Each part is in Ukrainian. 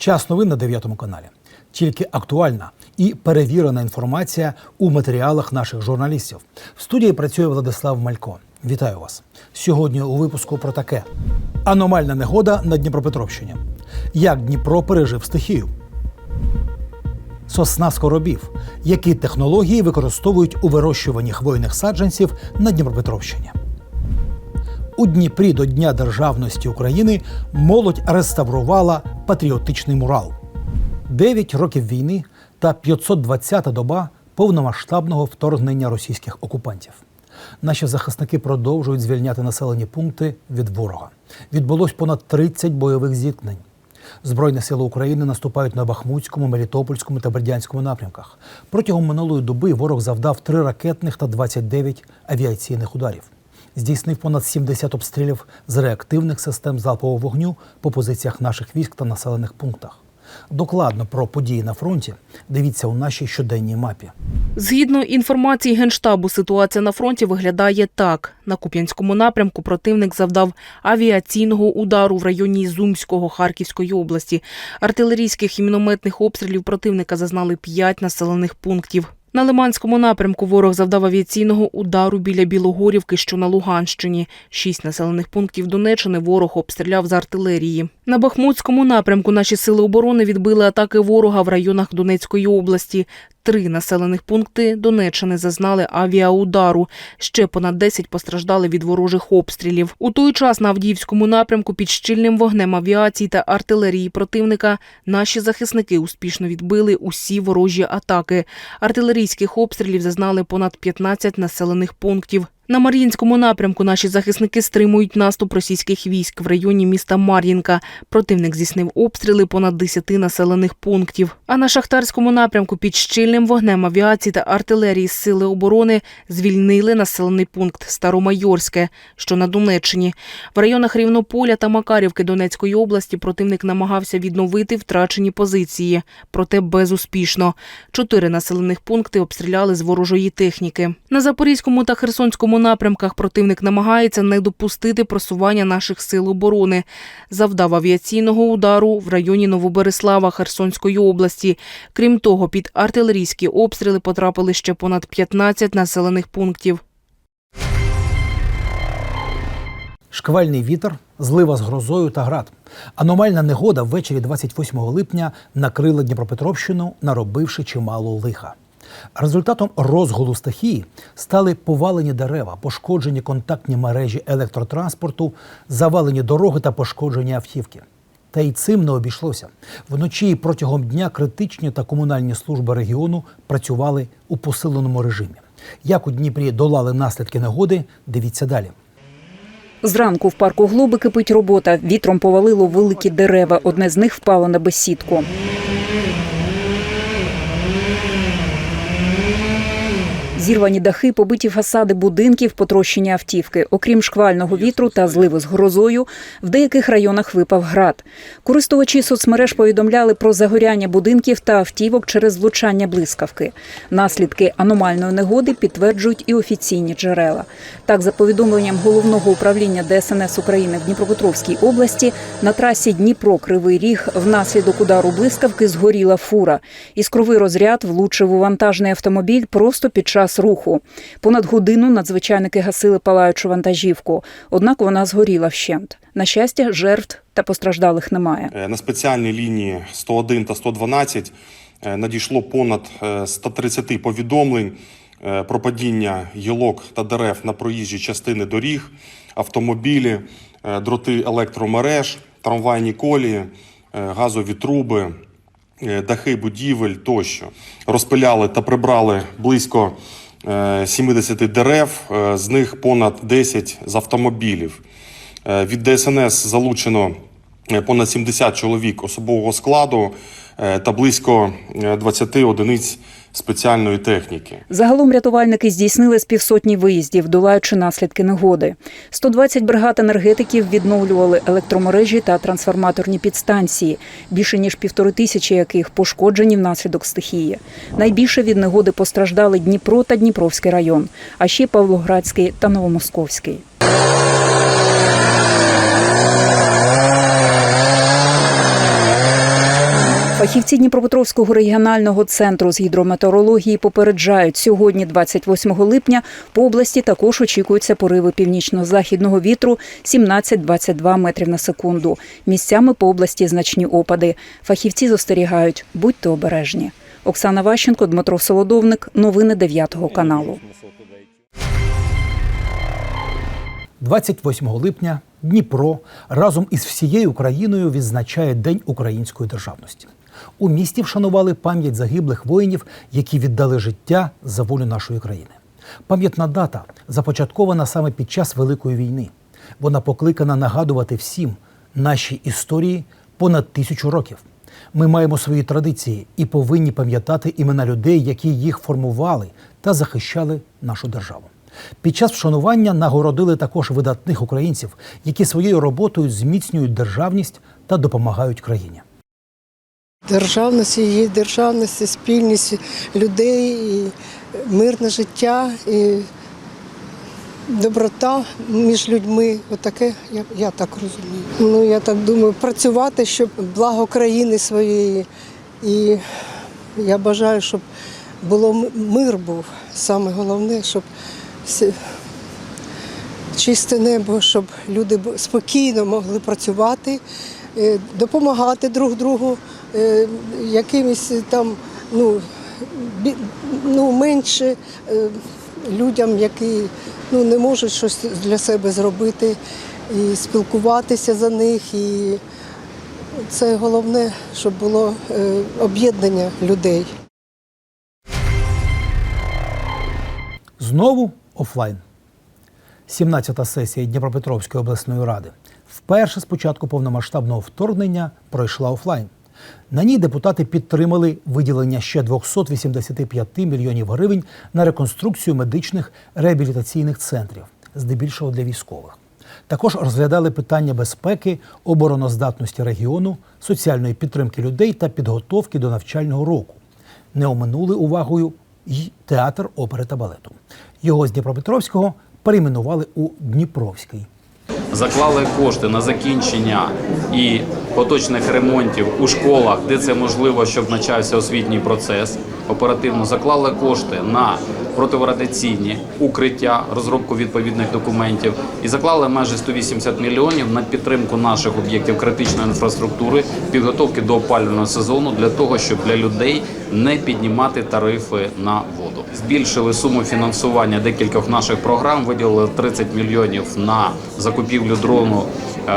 Час новин на 9 каналі. Тільки актуальна і перевірена інформація у матеріалах наших журналістів. В студії працює Владислав Малько. Вітаю вас сьогодні. У випуску про таке: аномальна негода на Дніпропетровщині. Як Дніпро пережив стихію? Сосна скоробів. Які технології використовують у вирощуванні хвойних саджанців на Дніпропетровщині? У Дніпрі до Дня Державності України молодь реставрувала патріотичний мурал. Дев'ять років війни та 520-та доба повномасштабного вторгнення російських окупантів. Наші захисники продовжують звільняти населені пункти від ворога. Відбулось понад 30 бойових зіткнень. Збройні сили України наступають на Бахмутському, Мелітопольському та Бердянському напрямках. Протягом минулої доби ворог завдав 3 ракетних та 29 авіаційних ударів. Здійснив понад 70 обстрілів з реактивних систем залпового вогню по позиціях наших військ та населених пунктах. Докладно про події на фронті дивіться у нашій щоденній мапі. Згідно інформації Генштабу, ситуація на фронті виглядає так. На Куп'янському напрямку противник завдав авіаційного удару в районі Ізумського Харківської області. Артилерійських і мінометних обстрілів противника зазнали п'ять населених пунктів. На Лиманському напрямку ворог завдав авіаційного удару біля Білогорівки, що на Луганщині. Шість населених пунктів Донеччини ворог обстріляв з артилерії. На Бахмутському напрямку наші сили оборони відбили атаки ворога в районах Донецької області. Три населених пункти Донеччини зазнали авіаудару. Ще понад 10 постраждали від ворожих обстрілів. У той час на Авдіївському напрямку під щільним вогнем авіації та артилерії противника наші захисники успішно відбили усі ворожі атаки. Артилерійських обстрілів зазнали понад 15 населених пунктів. На Мар'їнському напрямку наші захисники стримують наступ російських військ в районі міста Мар'їнка. Противник здійснив обстріли понад 10 населених пунктів. А на Шахтарському напрямку під щільним вогнем авіації та артилерії сили оборони звільнили населений пункт Старомайорське, що на Донеччині. В районах Рівнополя та Макарівки Донецької області противник намагався відновити втрачені позиції, проте безуспішно. Чотири населених пункти обстріляли з ворожої техніки. На Запорізькому та Херсонському напрямках противник намагається не допустити просування наших сил оборони. Завдав авіаційного удару в районі Новобереслава Херсонської області. Крім того, під артилерійські обстріли потрапили ще понад 15 населених пунктів. Шквальний вітер, злива з грозою та град. Аномальна негода ввечері 28 липня накрила Дніпропетровщину, наробивши чимало лиха. Результатом розгулу стихії стали повалені дерева, пошкоджені контактні мережі електротранспорту, завалені дороги та пошкоджені автівки. Та й цим не обійшлося. Вночі і протягом дня критичні та комунальні служби регіону працювали у посиленому режимі. Як у Дніпрі долали наслідки негоди, дивіться далі. Зранку в парку Глоби кипить робота. Вітром повалило великі дерева. Одне з них впало на безсідку. Зірвані дахи, побиті фасади будинків, потрощені автівки. Окрім шквального вітру та зливи з грозою, в деяких районах випав град. Користувачі соцмереж повідомляли про загоряння будинків та автівок через влучання блискавки. Наслідки аномальної негоди підтверджують і офіційні джерела. Так, за повідомленням головного управління ДСНС України в Дніпропетровській області, на трасі Дніпро-Кривий Ріг внаслідок удару блискавки згоріла фура. Іскровий розряд влучив у вантажний автомобіль просто під час руху. Понад годину надзвичайники гасили палаючу вантажівку, однак вона згоріла вщент. На щастя, жертв та постраждалих немає. Е, На спеціальній лінії 101 та 112 е, надійшло понад е, 130 повідомлень е, про падіння гілок та дерев на проїжджі частини доріг, автомобілі, дроти електромереж, трамвайні колії, газові труби, дахи будівель тощо. Розпиляли та прибрали близько 70 дерев, е, з них понад 10 з автомобілів. Е, Від ДСНС залучено е, понад 70 чоловік особового складу е, та близько е, 20 одиниць спеціальної техніки. Загалом рятувальники здійснили з півсотні виїздів, долаючи наслідки негоди. 120 бригад енергетиків відновлювали електромережі та трансформаторні підстанції, більше ніж півтори тисячі яких пошкоджені внаслідок стихії. Найбільше від негоди постраждали Дніпро та Дніпровський район, а ще Павлоградський та Новомосковський. Фахівці Дніпропетровського регіонального центру з гідрометеорології попереджають, сьогодні, 28 липня, по області також очікуються пориви північно-західного вітру 17-22 метрів на секунду. Місцями по області значні опади. Фахівці застерігають, будьте обережні. Оксана Ващенко, Дмитро Солодовник. Новини 9 каналу. 28 липня Дніпро разом із всією Україною відзначає День української державності. У місті вшанували пам'ять загиблих воїнів, які віддали життя за волю нашої країни. Пам'ятна дата започаткована саме під час Великої війни. Вона покликана нагадувати всім нашій історії понад тисячу років. Ми маємо свої традиції і повинні пам'ятати імена людей, які їх формували та захищали нашу державу. Під час вшанування нагородили також видатних українців, які своєю роботою зміцнюють державність та допомагають країні. Державність, її державність, і спільність людей, і мирне життя, і доброта між людьми. Отаке, я, я так розумію. Ну, я так думаю, працювати, щоб благо країни своєї. І я бажаю, щоб було мир був. Саме головне, щоб всі- чисте небо, щоб люди спокійно могли працювати, допомагати друг другу е, якимось там, ну, ну менше е, людям, які ну, не можуть щось для себе зробити, і спілкуватися за них. І це головне, щоб було е, об'єднання людей. Знову офлайн. 17-та сесія Дніпропетровської обласної ради вперше з початку повномасштабного вторгнення пройшла офлайн. На ній депутати підтримали виділення ще 285 мільйонів гривень на реконструкцію медичних реабілітаційних центрів, здебільшого для військових. Також розглядали питання безпеки, обороноздатності регіону, соціальної підтримки людей та підготовки до навчального року. Не оминули увагою й театр опери та балету. Його з Дніпропетровського перейменували у Дніпровський. Заклали кошти на закінчення і поточних ремонтів у школах, де це можливо, щоб почався освітній процес. Оперативно заклали кошти на протирадіаційні укриття, розробку відповідних документів і заклали майже 180 мільйонів на підтримку наших об'єктів критичної інфраструктури, підготовки до опалювального сезону для того, щоб для людей не піднімати тарифи на воду. Збільшили суму фінансування декількох наших програм, виділили 30 мільйонів на закупівлю дрону е,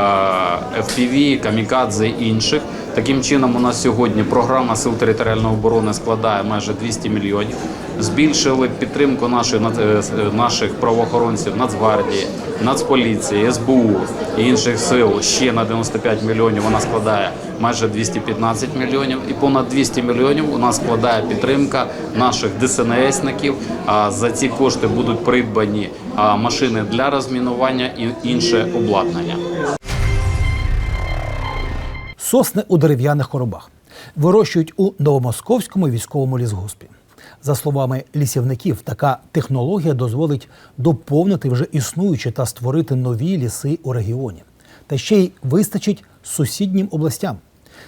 FPV, камікадзе інших. Таким чином, у нас сьогодні програма сил територіальної оборони складає майже 200 мільйонів. Збільшили підтримку над- е, е, наших правоохоронців, Нацгвардії, Нацполіції, СБУ і інших сил ще на 95 мільйонів. Вона складає майже 215 мільйонів. І понад 200 мільйонів у нас складає підтримка наших ДСНСників. А за ці кошти будуть придбані машини для розмінування і інше обладнання. Сосни у дерев'яних коробах вирощують у Новомосковському військовому лісгоспі. За словами лісівників, така технологія дозволить доповнити вже існуючі та створити нові ліси у регіоні. Та ще й вистачить сусіднім областям.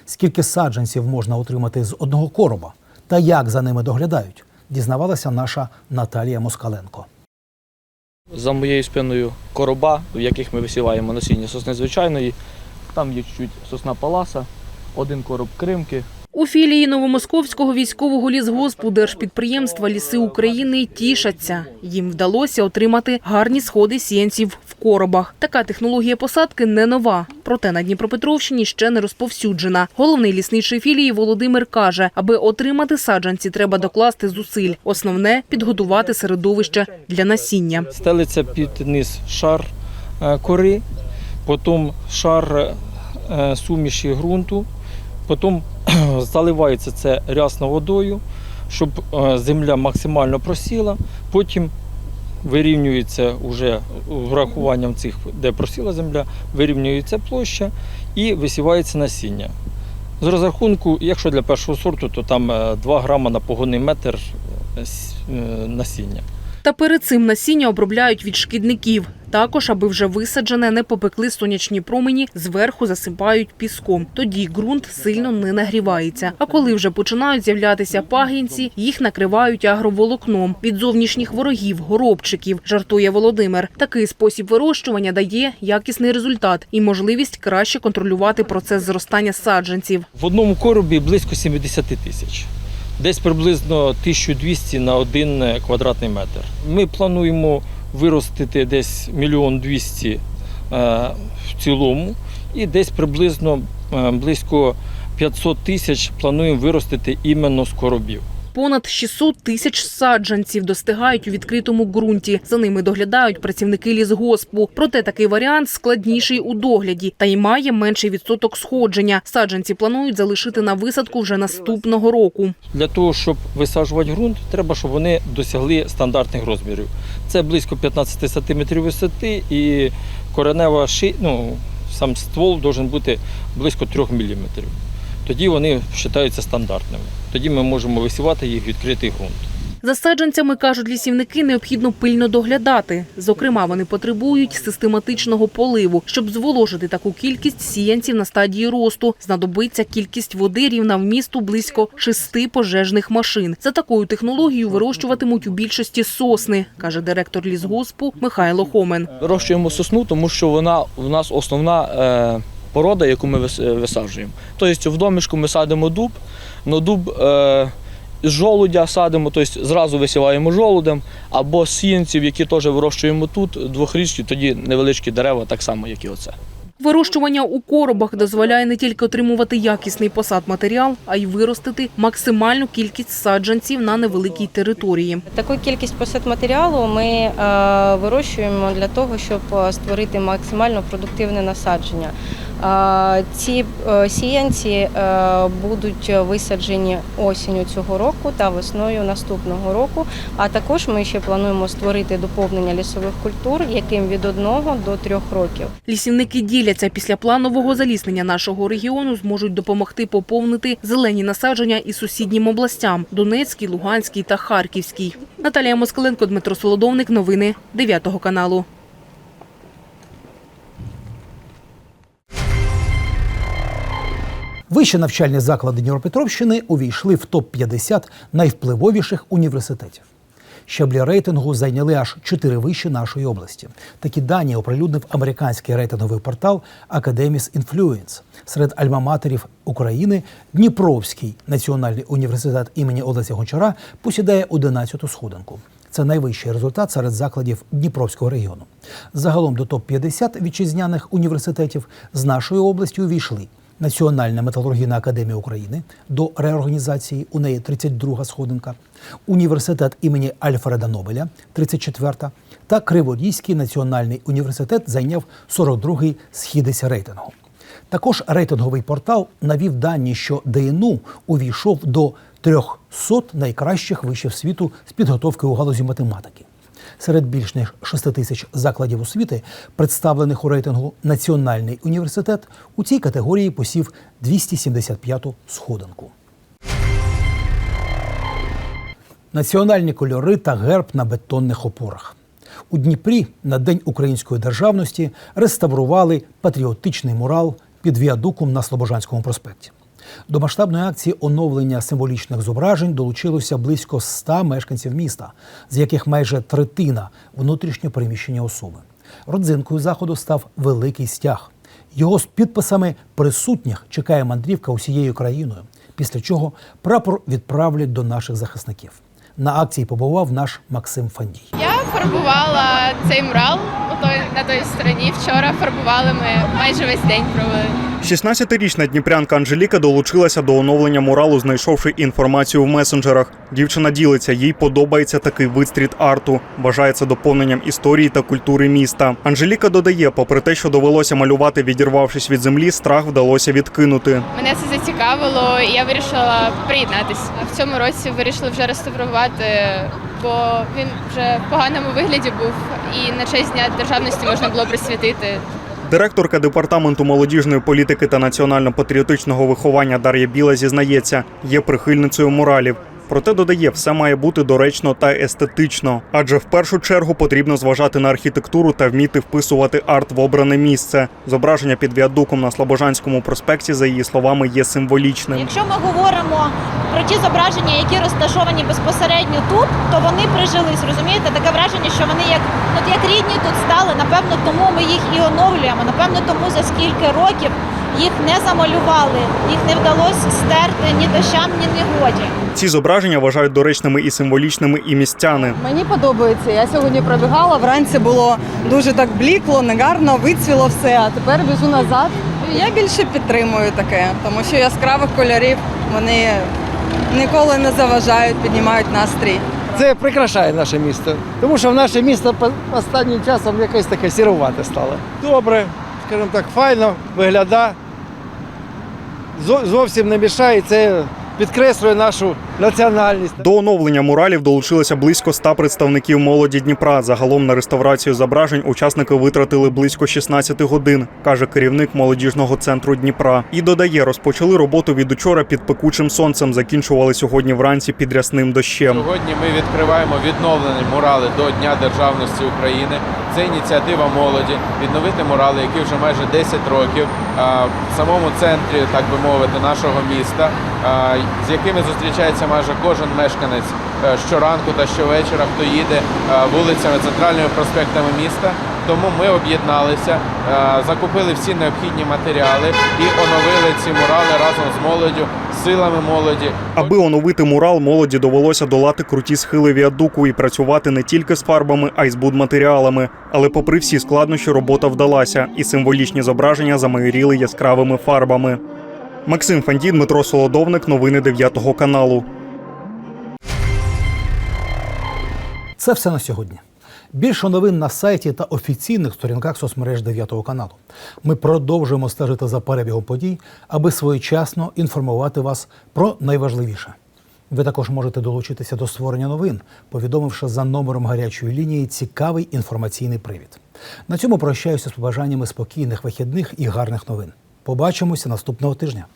Скільки саджанців можна отримати з одного короба та як за ними доглядають, дізнавалася наша Наталія Москаленко. За моєю спиною короба, в яких ми висіваємо насіння сосни звичайної. Там є чуть сосна паласа, один короб кримки, У філії Новомосковського військового лісгоспу держпідприємства Ліси України тішаться. Їм вдалося отримати гарні сходи сіянців в коробах. Така технологія посадки не нова, проте на Дніпропетровщині ще не розповсюджена. Головний лісничий філії Володимир каже, аби отримати саджанці, треба докласти зусиль. Основне підготувати середовище для насіння. стелиться під низ шар е, кори, потім шар е, суміші ґрунту, потім заливається це рясно водою, щоб е, земля максимально просіла, потім вирівнюється вже врахуванням цих, де просіла земля, вирівнюється площа і висівається насіння. З розрахунку, якщо для першого сорту, то там е, 2 грама на погонний метр е, е, насіння. Та перед цим насіння обробляють від шкідників. Також, аби вже висаджене, не попекли сонячні промені, зверху засипають піском. Тоді ґрунт сильно не нагрівається. А коли вже починають з'являтися пагінці, їх накривають агроволокном від зовнішніх ворогів, горобчиків, жартує Володимир. Такий спосіб вирощування дає якісний результат і можливість краще контролювати процес зростання саджанців. В одному коробі близько 70 тисяч. Десь приблизно 1200 на один квадратний метр. Ми плануємо виростити десь мільйон двісті е, в цілому, і десь приблизно е, близько 500 тисяч плануємо виростити іменно з коробів. Понад 600 тисяч саджанців достигають у відкритому ґрунті. За ними доглядають працівники лісгоспу. Проте такий варіант складніший у догляді та й має менший відсоток сходження. Саджанці планують залишити на висадку вже наступного року. Для того, щоб висаджувати ґрунт, треба, щоб вони досягли стандартних розмірів. Це близько 15 см висоти і коренева ши... ну, сам ствол має бути близько 3 мм. Тоді вони вважаються стандартними. Тоді ми можемо висівати їх в відкритий ґрунт. За саджанцями, кажуть лісівники, необхідно пильно доглядати. Зокрема, вони потребують систематичного поливу. Щоб зволожити таку кількість сіянців на стадії росту, знадобиться кількість води рівна вмісту близько шести пожежних машин. За такою технологією вирощуватимуть у більшості сосни, каже директор лісгоспу Михайло Хомен. Вирощуємо сосну, тому що вона в нас основна е, порода, яку ми е, висаджуємо. Тобто в домішку ми садимо дуб, но дуб е, з жолудя садимо, тобто зразу висіваємо жолудем, або сіянців, які теж вирощуємо тут, двохрічні, тоді невеличкі дерева, так само, як і оце. Вирощування у коробах дозволяє не тільки отримувати якісний посад матеріал, а й виростити максимальну кількість саджанців на невеликій території. Таку кількість посадматеріалу ми е, вирощуємо для того, щоб створити максимально продуктивне насадження. Ці е, сіянці е, будуть висаджені осінню цього року та весною наступного року. А також ми ще плануємо створити доповнення лісових культур, яким від 1 до 3 років. Лісівники діляться після планового заліснення нашого регіону зможуть допомогти поповнити зелені насадження і сусіднім областям Донецькій, Луганській та Харківській. Наталія Москаленко, Дмитро Солодовник. Новини 9 каналу. Вищі навчальні заклади Дніпропетровщини увійшли в топ-50 найвпливовіших університетів. Щаблі рейтингу зайняли аж чотири виші нашої області. Такі дані оприлюднив американський рейтинговий портал Academist Influence. Серед альмаматерів України Дніпровський національний університет імені Олеся Гончара посідає 11-ту сходинку. Це найвищий результат серед закладів Дніпровського регіону. Загалом до топ-50 вітчизняних університетів з нашої області увійшли Національна металургійна академія України до реорганізації у неї 32-га сходинка, університет імені Альфреда Нобеля, 34-та, та Криворізький національний університет зайняв 42-й східися рейтингу. Також рейтинговий портал навів дані, що ДНУ увійшов до 300 найкращих вишів світу з підготовки у галузі математики. Серед більш ніж 6 тисяч закладів освіти, представлених у рейтингу Національний університет, у цій категорії посів 275-ту сходинку. Національні кольори та герб на бетонних опорах. У Дніпрі на День української державності реставрували патріотичний мурал під віадуком на Слобожанському проспекті. До масштабної акції оновлення символічних зображень долучилося близько 100 мешканців міста, з яких майже третина внутрішньо переміщені особи. Родзинкою заходу став великий стяг. Його з підписами присутніх чекає мандрівка усією країною, після чого прапор відправлять до наших захисників. На акції побував наш Максим Фандій. Я фарбувала цей мурал на той стороні. Вчора фарбували ми майже весь день провели. 16-річна дніпрянка Анжеліка долучилася до оновлення муралу, знайшовши інформацію в месенджерах. Дівчина ділиться, їй подобається такий вид стріт-арту. Вважає доповненням історії та культури міста. Анжеліка додає, попри те, що довелося малювати, відірвавшись від землі, страх вдалося відкинути. Мене це зацікавило, і я вирішила приєднатись. А в цьому році вирішили вже реставрувати, бо він вже в поганому вигляді був, і на честь дня державності можна було присвятити. Директорка департаменту молодіжної політики та національно-патріотичного виховання Дар'я Біла зізнається, є прихильницею муралів. Проте додає, все має бути доречно та естетично. Адже в першу чергу потрібно зважати на архітектуру та вміти вписувати арт в обране місце. Зображення під віадуком на Слобожанському проспекті, за її словами, є символічним. Якщо ми говоримо про ті зображення, які розташовані безпосередньо тут, то вони прижились. Розумієте, таке враження, що вони як от як рідні тут стали. Напевно, тому ми їх і оновлюємо. Напевно, тому за скільки років їх не замалювали, їх не вдалося стерти ні дощам, ні негоді. Ці зображення вважають доречними і символічними і містяни. Мені подобається. Я сьогодні пробігала. Вранці було дуже так блікло, негарно, вицвіло все. А тепер біжу назад. Я більше підтримую таке, тому що яскравих кольорів вони ніколи не заважають, піднімають настрій. Це прикрашає наше місто, тому що в наше місто по- останнім часом якесь таке сірувате стало. Добре, скажімо так, файно виглядає. Зо- Зовсім не мішає, це підкреслює нашу національність. До оновлення муралів долучилося близько 100 представників молоді Дніпра. Загалом на реставрацію зображень учасники витратили близько 16 годин, каже керівник молодіжного центру Дніпра. І додає, розпочали роботу від учора під пекучим сонцем. Закінчували сьогодні вранці під рясним дощем. Сьогодні ми відкриваємо відновлені мурали до Дня державності України. Це ініціатива молоді відновити мурали, які вже майже 10 років а, в самому центрі, так би мовити, нашого міста, з якими зустрічається майже кожен мешканець е, щоранку та щовечора, хто їде вулицями центральними проспектами міста. Тому ми об'єдналися, закупили всі необхідні матеріали і оновили ці мурали разом з молоддю, силами молоді. Аби оновити мурал, молоді довелося долати круті схили віадуку і працювати не тільки з фарбами, а й з будматеріалами. Але, попри всі складнощі, робота вдалася, і символічні зображення замайоріли яскравими фарбами. Максим Фандін, Дмитро Солодовник, новини 9 каналу. Це все на сьогодні. Більше новин на сайті та офіційних сторінках соцмереж 9 каналу. Ми продовжуємо стежити за перебігом подій, аби своєчасно інформувати вас про найважливіше. Ви також можете долучитися до створення новин, повідомивши за номером гарячої лінії цікавий інформаційний привід. На цьому прощаюся з побажаннями спокійних вихідних і гарних новин. Побачимося наступного тижня.